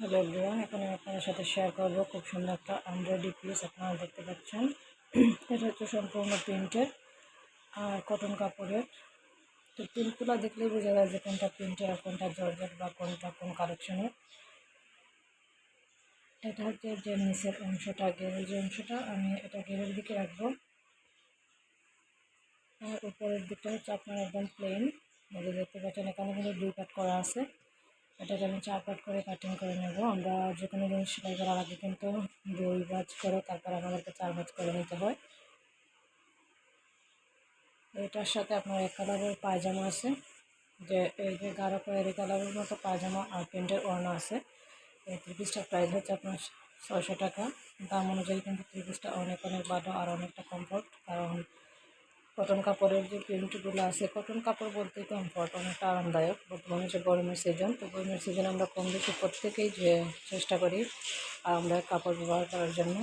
Hello everyone এখন আমি আপনাদের সাথে শেয়ার করব খুব সুন্দর একটা আন্ড্রয়েডি পিস আপনারা দেখতে পাচ্ছেন। এটা হচ্ছে সম্পূর্ণ প্রিন্টের আর কটন কাপড়ের। তো প্রিন্টগুলো দেখলেই বোঝা যায় যে কোনটা প্রিন্টের আর কোনটা জর্জেট বা কোনটা কোন কালেকশনের এটা হচ্ছে যে নিচের অংশটা গেরের যে অংশটা, আমি এটা গেরের দিকে রাখব। আর উপরের দিকটা হচ্ছে আপনার একদম প্লেন দেখতে পাচ্ছেন, এখানে কিন্তু দুই পাট করা আছে। এটাকে আমি চার পাট করে কাটিং করে নেব। আমরা যে কোনো জিনিস সেলাই করার আগে কিন্তু দুই ভাজ করে তারপর আমাদেরকে চার ভাজ করে নিতে হয়। এটার সাথে আপনার এক কালারের পায়জামা আছে। যে এই যে গাঢ় কয়েরি কালারের মতো পায়জামা আর প্যান্টের ওড়না আছে। এই থ্রি পিসটার প্রাইস হচ্ছে আপনার ছয়শো টাকা। দাম অনুযায়ী কিন্তু থ্রি পিসটা অনেক অনেক ভালো আর অনেকটা কমফোর্ট কারণ কটন কাপড়ের যে প্রিন্টগুলো আছে, কটন কাপড় বলতে কমফর্ট অনেকটা আরামদায়ক। বর্তমানে যে গরমের সিজন তো গরমের সিজনে আমরা কম বেশি প্রত্যেকেই যে চেষ্টা করি আরামদায়ক কাপড় ব্যবহার করার জন্য।